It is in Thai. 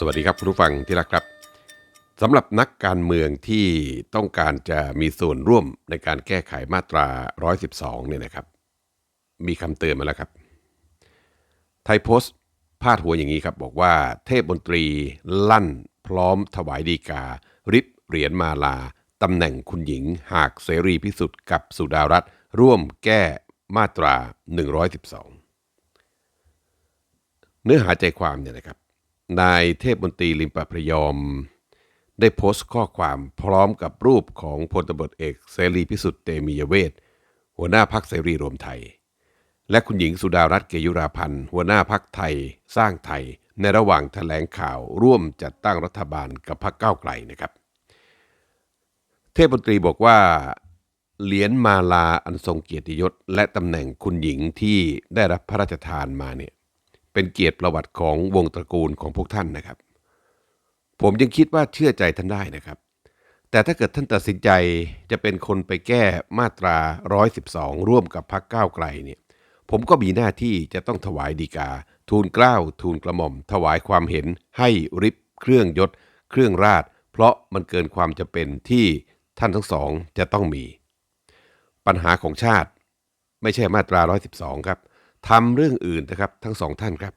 สวัสดีครับคุณผู้ฟังที่รักครับสำหรับนักการเมืองที่ต้องการจะมีส่วนร่วมในการแก้ไขมาตรา 112 เนี่ยนะครับ มีคำเตือนมาแล้วครับ ไทยโพสต์พาดหัวอย่างนี้ครับ บอกว่าเทพบนตรีลั่นพร้อมถวายดีกา ริบเหรียญมาลาตำแหน่งคุณหญิงหากเสรีพิสุทธิ์กับสุดารัฐร่วมแก้มาตรา 112 เนื้อหาใจความเนี่ยนะครับ นายเทพบนตรีลิมปะพระยอม ได้โพสต์ข้อความพร้อมกับรูปของพลตบทเอกเสรีพิสุทธิ์เตมียเวทหัวหน้าพักเสรีรวมไทย และคุณหญิงสุดารัตน์เกยุราพันธ์หัวหน้าพักไทยสร้างไทย ในระหว่างแถลงข่าวร่วมจัดตั้งรัฐบาลกับพรรคก้าวไกลนะครับ เทพบนตรีบอกว่าเหรียญมาลาอันทรงเกียรติยศและตำแหน่งคุณหญิงที่ได้รับพระราชทานมาเนี่ย เป็นเกียรติประวัติของวงตระกูลของพวกท่านนะครับ ผมยังคิดว่าเชื่อใจท่านได้นะครับ แต่ถ้าเกิดท่านตัดสินใจจะเป็นคนไปแก้มาตรา 112 ร่วมกับพรรคก้าวไกลเนี่ยผมก็มีหน้าที่จะต้องถวายดีกา ทูลเกล้า ทูลกระหม่อม ถวายความเห็นให้ริบเครื่องยศ เครื่องราช เพราะมันเกินความจะเป็นที่ท่านทั้งสองจะต้องมี ปัญหาของชาติ ไม่ใช่มาตรา 112 ครับ ทำเรื่องอื่นนะครับ ทั้งสองท่านครับ